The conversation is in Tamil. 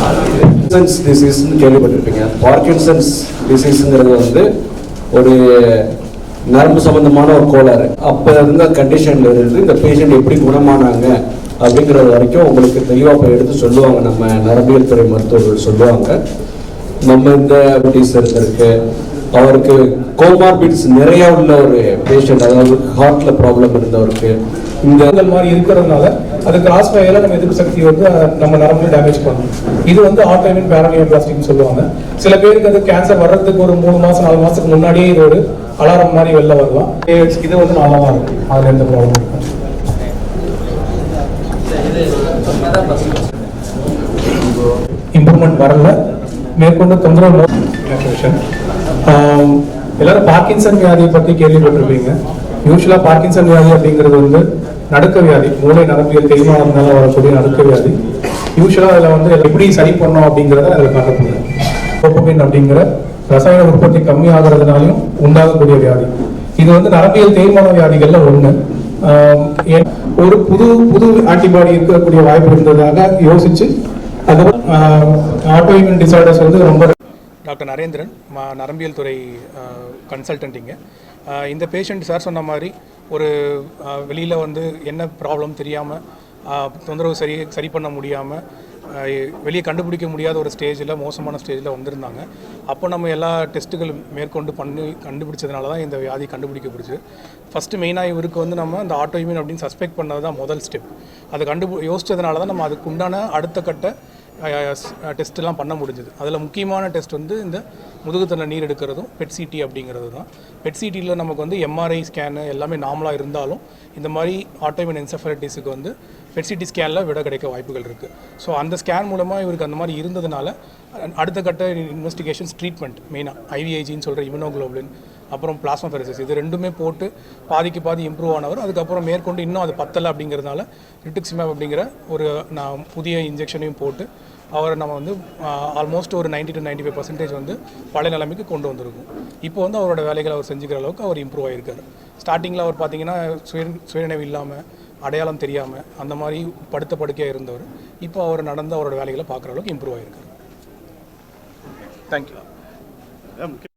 பார்க்கின்சன்ஸ் டிசீஸ்னு கேள்விப்பட்டிருப்பீங்க. பார்க்கின்சன்ஸ் டிசீஸுங்கிறது வந்து ஒரு நரம்பு சம்பந்தமான ஒரு கோளாறு. அப்போ இருந்த கண்டிஷன்ல இருந்து இந்த பேஷண்ட் எப்படி குணமானாங்க அப்படிங்கிறது வரைக்கும் உங்களுக்கு தெளிவாக போய் எடுத்து சொல்லுவாங்க. நம்ம நரம்பியல் துறை மருத்துவர்கள் சொல்லுவாங்க. நம்ம இந்த டீஸ் இருந்திருக்கு. அவருக்கு கோமார்பிட்ஸ் நிறைய உள்ள ஒரு பேஷண்ட் அதாவது ஹார்ட்ல ப்ராப்ளம் இருந்தவருக்கு. இந்த இந்த மாதிரி இருக்கிறதுனால அது கிராஸ் ஃபயர்ல நம்ம எதிர்ப்பு சக்தி வந்து நம்ம நரம்பு டேமேஜ் பண்ணும். இது வந்து ஆட்டோமின் பேரனியோபிளாஸ்டிக்னு சொல்லுவாங்க. சில பேருக்கு அது கேன்சர் வர்றதுக்கு ஒரு மூணு மாசம் நாலு மாசத்துக்கு முன்னாடியே இது ஒரு அலாரம் மாதிரி வெளில வரலாம். இது வந்து நாளாக இருக்கும் அதுல எந்த ப்ராப்ளம் இருக்கும் இம்ப்ரூவ்மெண்ட் வரல. மேற்கொண்டு தொந்தரவு எல்லாரும் பார்க்கின்சன் வியாதியை பத்தி கேள்விப்பட்டிருப்பீங்க. யூஸ்வலா பார்க்கின்சன் வியாதி அப்படிங்கிறது வந்து நடுக்க வியாதி மூளை நரம்பியல் தேய்மானம்னால வரக்கூடிய நடுக்க வியாதி. யூஸ்வலாக அதுல வந்து எப்படி சரி பண்ணோம் அப்படிங்கறத அதில் காட்டப்படுது டோபமின் அப்படிங்கிற ரசாயன உற்பத்தி கம்மி ஆகிறதுனாலையும் உண்டாகக்கூடிய வியாதி. இது வந்து நரம்பியல் தேய்மான வியாதிகள்ல ஒண்ணு. ஏன் ஒரு புது புது ஆன்டிபாடி இருக்கக்கூடிய வாய்ப்பு இருந்ததாக யோசிச்சு அது ஆட்டோஇம்யூன் டிசார்டர்ஸ் வந்து ரொம்ப டாக்டர் நரேந்திரன் ம நரம்பியல் துறை கன்சல்டன்ட்டிங்க இந்த பேஷண்ட் சார் சொன்ன மாதிரி ஒரு வெளியில் வந்து என்ன ப்ராப்ளம் தெரியாமல் தொந்தரவு சரி சரி பண்ண முடியாமல் வெளியே கண்டுபிடிக்க முடியாத ஒரு ஸ்டேஜில் மோசமான ஸ்டேஜில் வந்திருந்தாங்க. அப்போ நம்ம எல்லா டெஸ்ட்டுகள் மேற்கொண்டு பண்ணி கண்டுபிடிச்சதுனால தான் இந்த வியாதி கண்டுபிடிக்கப்படுச்சு ஃபஸ்ட்டு மெயினாக இவருக்கு வந்து நம்ம இந்த ஆட்டோஇம்யூன் அப்படின்னு சஸ்பெக்ட் பண்ணது தான் முதல் ஸ்டெப் அது கண்டுபி யோசிச்சதுனால தான் நம்ம அதுக்கு உண்டான அடுத்த கட்ட டெஸ்ட்டெல்லாம் பண்ண முடிஞ்சது. அதில் முக்கியமான டெஸ்ட் வந்து இந்த முதுகுத்தனை நீர் எடுக்கிறதும் பெட்சிடி அப்படிங்கிறது தான் பெட்சிடியில் நமக்கு வந்து எம்ஆர்ஐ ஸ்கேனு எல்லாமே நார்மலாக இருந்தாலும் இந்த மாதிரி ஆட்டோமின் என்செஃபலைட்டிஸுக்கு வந்து பெட்சிடி ஸ்கேனில் விட கிடைக்க வாய்ப்புகள் இருக்குது ஸோ அந்த ஸ்கேன் மூலமாக இவருக்கு அந்த மாதிரி இருந்ததுனால அடுத்த கட்ட இன்வெஸ்டிகேஷன்ஸ் ட்ரீட்மெண்ட் மெயினாக ஐவிஐஜின்னு சொல்கிற இம்யூனோகுளோபிளின் அப்புறம் பிளாஸ்மா ஃபெரசிஸ் இது ரெண்டுமே போட்டு பாதிக்கு பாதி இம்ப்ரூவ் ஆனவர். அதுக்கப்புறம் மேற்கொண்டு இன்னும் அது பத்தலை அப்படிங்கிறதுனால ரிட்டுக்ஸிமேப் அப்படிங்கிற ஒரு நான் புதிய இன்ஜெக்ஷனையும் போட்டு அவரை நம்ம வந்து ஆல்மோஸ்ட் ஒரு 90 டு 95% ஃபைவ் பர்சன்டேஜ் வந்து பழைய நிலைமைக்கு கொண்டு வந்திருக்கும். இப்போ வந்து அவரோட வேலைகளை அவர் செஞ்சுக்கிற அளவுக்கு அவர் இம்ப்ரூவ் ஆகிருக்கார் ஸ்டார்டிங்கில் அவர் பார்த்தீங்கன்னா சுய சுயநினைவு இல்லாமல் அடையாளம் தெரியாமல் அந்த மாதிரி படுத்த படுக்கையாக இருந்தவர். இப்போ அவர் நடந்து அவரோட வேலைகளை பார்க்குற அளவுக்கு இம்ப்ரூவ் ஆகிருக்காரு தேங்க்யூ